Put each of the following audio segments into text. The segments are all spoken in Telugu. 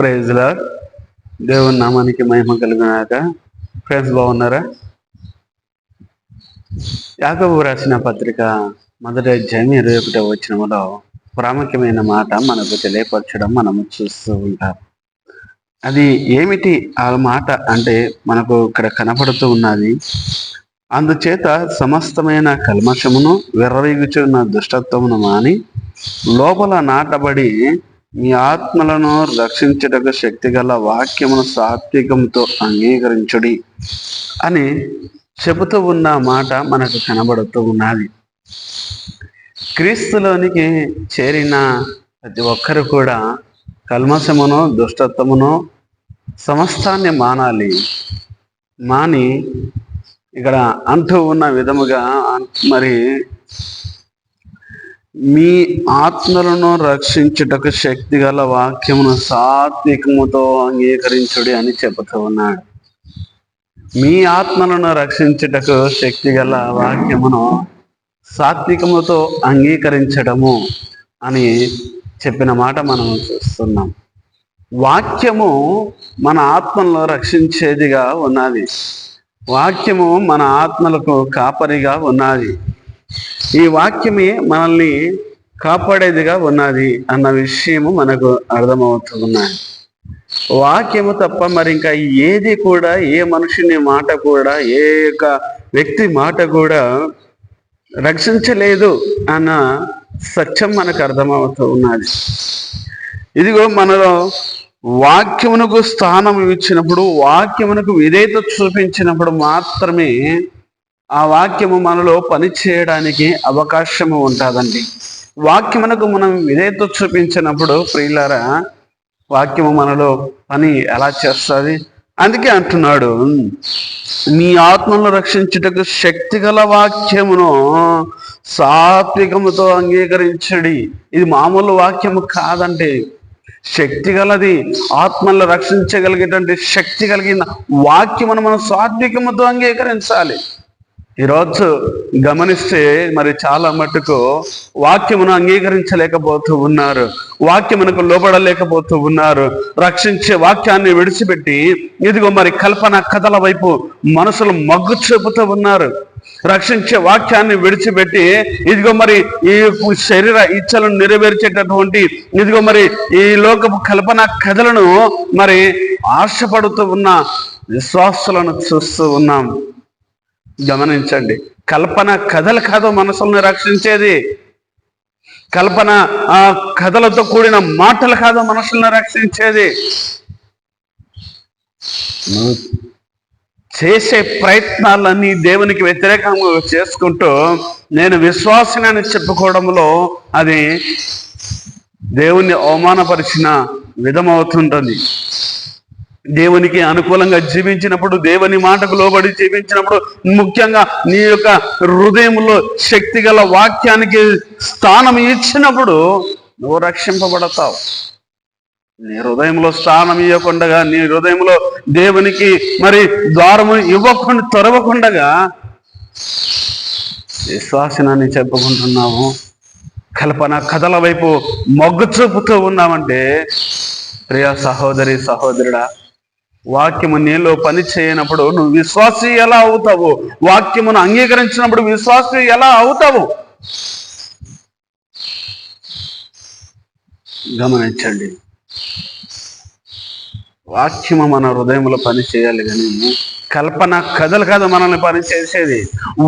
ప్రైజ్లా దేవుని నామానికి మహిమ కలిగినాక ఫ్రెండ్స్ బాగున్నారా? యాకబు రాసిన పత్రిక మొదటి అధ్యాయం ఇరవై ఒకటో వచ్చినములో ప్రాముఖ్యమైన మాట మనకు తెలియపరచడం మనము చూస్తూ ఉంటాం. అది ఏమిటి ఆ మాట అంటే మనకు ఇక్కడ కనపడుతూ ఉన్నది అందుచేత సమస్తమైన కల్మషమును విర్రవీగుచున్న దుష్టత్వమును మాని లోపల నాటబడి మీ ఆత్మలను రక్షించుటకు శక్తిగల వాక్యమును సాత్వికంతో అంగీకరించుడి అని చెబుతూ ఉన్న మాట మనకు కనబడుతూ ఉన్నది. క్రీస్తులోనికి చేరిన ప్రతి ఒక్కరు కూడా కల్మశమును దుష్టత్వమును సమస్తాన్ని మానాలి. మాని ఇక్కడ అంటూ ఉన్న విధముగా మరి మీ ఆత్మలను రక్షించుటకు శక్తి గల వాక్యమును సాత్వికముతో అంగీకరించుడి అని చెబుతూ ఉన్నాడు. మీ ఆత్మలను రక్షించుటకు శక్తి గల వాక్యమును సాత్వికముతో అంగీకరించడము అని చెప్పిన మాట మనం చూస్తున్నాం. వాక్యము మన ఆత్మలను రక్షించేదిగా ఉన్నది. వాక్యము మన ఆత్మలకు కాపరిగా ఉన్నది. ఈ వాక్యమే మనల్ని కాపాడేదిగా ఉన్నది అన్న విషయము మనకు అర్థమవుతూ వాక్యము తప్ప మరి ఇంకా ఏది కూడా ఏ మనుషుని మాట కూడా ఏ యొక్క వ్యక్తి మాట కూడా రక్షించలేదు అన్న సత్యం మనకు అర్థమవుతూ ఉన్నది. ఇదిగో మనలో వాక్యమునకు స్థానం ఇచ్చినప్పుడు వాక్యమునకు విధేయత చూపించినప్పుడు మాత్రమే ఆ వాక్యము మనలో పని చేయడానికి అవకాశము ఉంటుందండి. వాక్యమునకు మనం విధేయత చూపించినప్పుడు ప్రియులారా వాక్యము మనలో పని ఎలా చేస్తుంది? అందుకే అంటున్నాడు మీ ఆత్మను రక్షించుటకు శక్తిగల వాక్యమును సాత్వికముతో అంగీకరించడి. ఇది మామూలు వాక్యము కాదండి. శక్తి గలది ఆత్మలను రక్షించగలిగేటువంటి శక్తి కలిగిన వాక్యమును మనం సాత్వికముతో అంగీకరించాలి. ఈరోజు గమనిస్తే మరి చాలా మటుకు వాక్యమును అంగీకరించలేకపోతూ ఉన్నారు. వాక్యమునకు లోబడలేకపోతూ ఉన్నారు. రక్షించే వాక్యాన్ని విడిచిపెట్టి ఇదిగో మరి కల్పన కథల వైపు మనసులు మగ్గు చూపుతూ ఉన్నారు. రక్షించే వాక్యాన్ని విడిచిపెట్టి ఇదిగో మరి ఈ శరీర ఇచ్చలను నెరవేర్చేటటువంటి ఇదిగో మరి ఈ లోకపు కల్పన కథలను మరి ఆశపడుతూ ఉన్న విశ్వాసులను చూస్తూ ఉన్నాం. గమనించండి. కల్పన కథలు కాదు మనసుల్ని రక్షించేది. కల్పన ఆ కథలతో కూడిన మాటలు కాదు మనసుల్ని రక్షించేది. చేసే ప్రయత్నాలన్నీ దేవునికి వ్యతిరేకంగా చేసుకుంటూ నేను విశ్వాసనని చెప్పుకోవడంలో అది దేవుణ్ణి అవమానపరిచిన విధమవుతుంటుంది. దేవునికి అనుకూలంగా జీవించినప్పుడు దేవుని మాటకు లోబడి జీవించినప్పుడు ముఖ్యంగా నీ యొక్క హృదయంలో శక్తి గల వాక్యానికి స్థానం ఇచ్చినప్పుడు నువ్వు రక్షింపబడతావు. నీ హృదయంలో స్థానం ఇవ్వకుండగా నీ హృదయంలో దేవునికి మరి ద్వారము ఇవ్వకుండా తొరవకుండగా విశ్వాసనాన్ని చెప్పుకుంటున్నాము. కల్పన కథల వైపు మొగ్గు చూపుతూ ఉన్నామంటే ప్రియ సహోదరి సహోదరుడా వాక్యము నీలో పని చేయనప్పుడు నువ్వు విశ్వాసి ఎలా అవుతావు? వాక్యమును అంగీకరించినప్పుడు విశ్వాసి ఎలా అవుతావు? గమనించండి. వాక్యము మన హృదయంలో పని చేయాలి కానీ కల్పన కథలు కాదు మనల్ని పని చేసేది.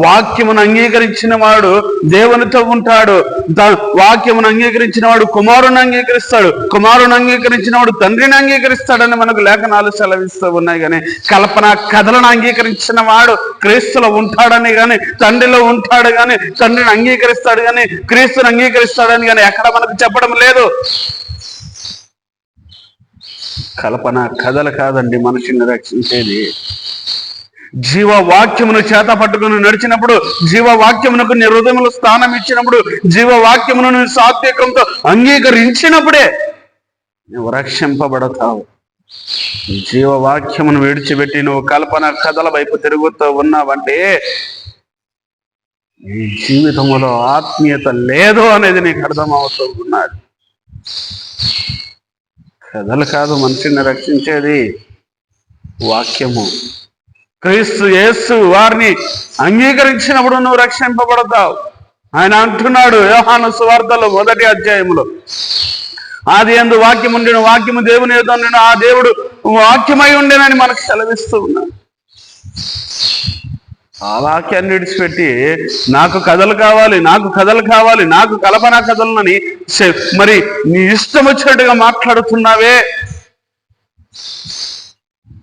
వాక్యమును అంగీకరించిన వాడు దేవునితో ఉంటాడు. వాక్యమును అంగీకరించిన వాడు కుమారుని అంగీకరిస్తాడు. కుమారుని అంగీకరించిన వాడు తండ్రిని అంగీకరిస్తాడని మనకు లేఖనాలు సెలవిస్తూ ఉన్నాయి కానీ కల్పన కథలను అంగీకరించిన వాడు క్రీస్తులో ఉంటాడని కానీ తండ్రిలో ఉంటాడు కానీ తండ్రిని అంగీకరిస్తాడు కానీ క్రీస్తుని అంగీకరిస్తాడని కానీ ఎక్కడ మనకు చెప్పడం లేదు. కల్పన కథలు కాదండి మనిషిని రక్షించేది. జీవ వాక్యమును చేత పట్టుకుని నడిచినప్పుడు జీవ వాక్యమునకు నీ హృదయంలో స్థానం ఇచ్చినప్పుడు జీవ వాక్యమును సాత్వికంతో అంగీకరించినప్పుడే నువ్వు రక్షింపబడతావు. జీవవాక్యమును విడిచిపెట్టి నువ్వు కల్పన కథల వైపు తిరుగుతూ ఉన్నావంటే నీ జీవితంలో ఆత్మీయత లేదు అనేది నీకు అర్థమవుతూ ఉన్నది. కథలు కాదు మనిషిని రక్షించేది వాక్యము. క్రీస్తు యేసు వారిని అంగీకరించినప్పుడు నువ్వు రక్షింపబడతావు. ఆయన అంటున్నాడు వ్యవహాన సువార్తలో మొదటి అధ్యాయంలో ఆది ఎందు వాక్యం ఉండిన వాక్యము దేవుని ఏదో ఆ దేవుడు వాక్యమై ఉండేనని మనకు సెలవిస్తూ ఉన్నాడు. ఆ వాక్యాన్ని విడిచిపెట్టి నాకు కథలు కావాలి నాకు కథలు కావాలి నాకు కల్పన కథలని చె- మరి నీ ఇష్టం వచ్చినట్టుగా మాట్లాడుతున్నావే?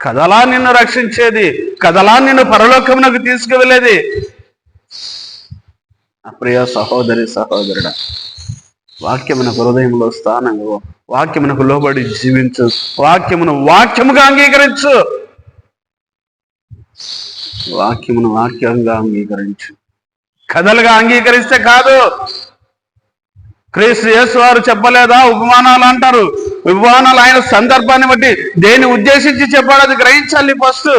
కథలా నిన్ను రక్షించేది కథలా నిన్ను పరలోకమునకు తీసుకువెళ్ళేది. నా ప్రియ సహోదరి సహోదరుడా వాక్యమునకు హృదయంలో స్థానం వాక్యమునకు లోబడి జీవించు వాక్యమును వాక్యముగా అంగీకరించు. వాక్యమును వాక్యంగా అంగీకరించు. కథలుగా అంగీకరిస్తే కాదు. క్రీస్తు యేసు వారు చెప్పలేదా? ఉపమానాలు అంటారు. ఉపమానాలు ఆయన సందర్భాన్ని బట్టి దేన్ని ఉద్దేశించి చెప్పాడు అది గ్రహించాలి ఫస్ట్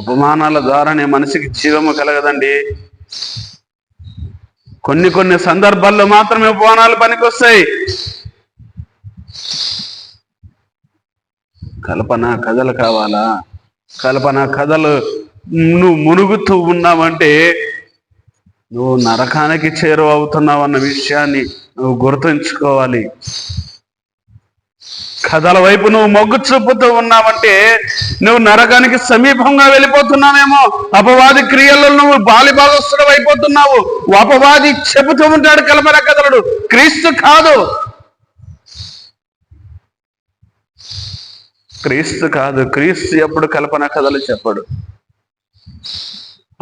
ఉపమానాల ద్వారానే మనిషికి జీవము కలగదండి. కొన్ని కొన్ని సందర్భాల్లో మాత్రమే ఉపమానాలు పనికొస్తాయి. కల్పన కథలు కావాలా? కల్పన కథలు నువ్వు మునుగుతూ ఉన్నావంటే నువ్వు నరకానికి చేరువ అవుతున్నావు అన్న విషయాన్ని నువ్వు గుర్తుంచుకోవాలి. కథల వైపు నువ్వు మొగ్గు చూపుతూ ఉన్నావంటే నువ్వు నరకానికి సమీపంగా వెళ్ళిపోతున్నావేమో. అపవాది క్రియల్లో నువ్వు బాలిబాలస్తుడు అయిపోతున్నావు. అపవాది చెబుతూ ఉంటాడు కలపర కథలుడు. క్రీస్తు కాదు. క్రీస్తు కాదు. క్రీస్తు ఎప్పుడు కల్పన కథలు చెప్పడు.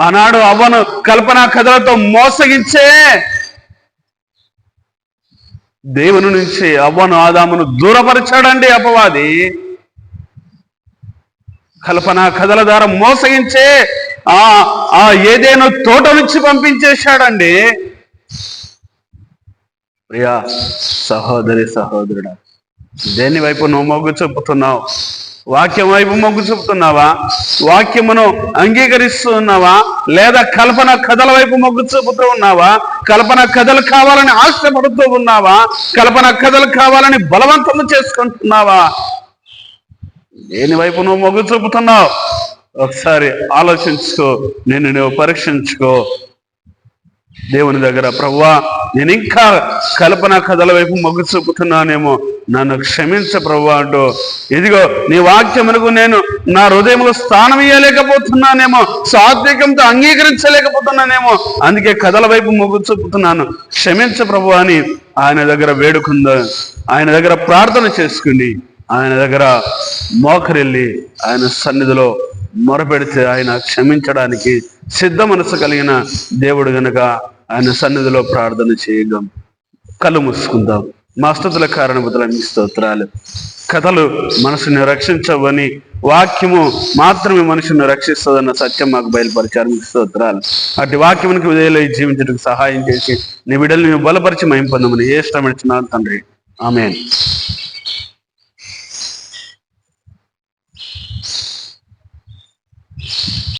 ఆనాడు అవ్వను కల్పన కథలతో మోసగించే దేవుని నుంచి అవ్వను ఆదామును దూరపరిచాడండి అపవాది. కల్పన కథల ద్వారా మోసగించే ఆ ఆ ఏదేనో తోట నుంచి పంపించేశాడండి. ప్రియా సహోదరి సహోదరుడా దేని వైపు నువ్వు మొగ్గు చూపుతున్నావు? వాక్యం వైపు మొగ్గు చూపుతున్నావా? వాక్యమును అంగీకరిస్తూ ఉన్నావా? లేదా కల్పన కథల వైపు మొగ్గు చూపుతూ ఉన్నావా? కల్పన కథలు కావాలని ఆశపడుతూ ఉన్నావా? కల్పన కథలు కావాలని బలవంతం చేసుకుంటున్నావా? దేని వైపు నువ్వు మొగ్గు చూపుతున్నావు? ఒకసారి ఆలోచించుకో నిన్ను నువ్వు పరీక్షించుకో. దేవుని దగ్గర ప్రవ్వా నేను ఇంకా కల్పన కథల వైపు మొగ్గు చూపుతున్నానేమో నన్ను క్షమించ ప్రవ్వా అంటూ ఇదిగో నీ వాక్యమునకు నేను నా హృదయంలో స్థానం ఇయ్యలేకపోతున్నానేమో. సాత్వికంతో అంగీకరించలేకపోతున్నానేమో. అందుకే కథల వైపు మొగ్గు చూపుతున్నాను క్షమించ ప్రభు అని ఆయన దగ్గర వేడుకుందా. ఆయన దగ్గర ప్రార్థన చేసుకుని ఆయన దగ్గర మోకరెళ్ళి ఆయన సన్నిధిలో మొరపెడితే ఆయన క్షమించడానికి సిద్ధ మనసు కలిగిన దేవుడు గనుక ఆయన సన్నిధిలో ప్రార్థన చేయగం. కళ్ళు మూసుకుందాం. మా స్థుతుల కారణబుద్ధుల మీ స్తోత్రాలు. కథలు మనసుని రక్షించవని వాక్యము మాత్రమే మనుషుని రక్షిస్తుందన్న సత్యం మాకు బయలుపరిచారు. మీకు స్తోత్రాలు. అటు వాక్యమునికి విధేయులై జీవించడానికి సహాయం చేసి నీ బిడ్డల్ని బలపరిచి మయం పొందమని ఏ ఇష్టం తండ్రి. ఆమె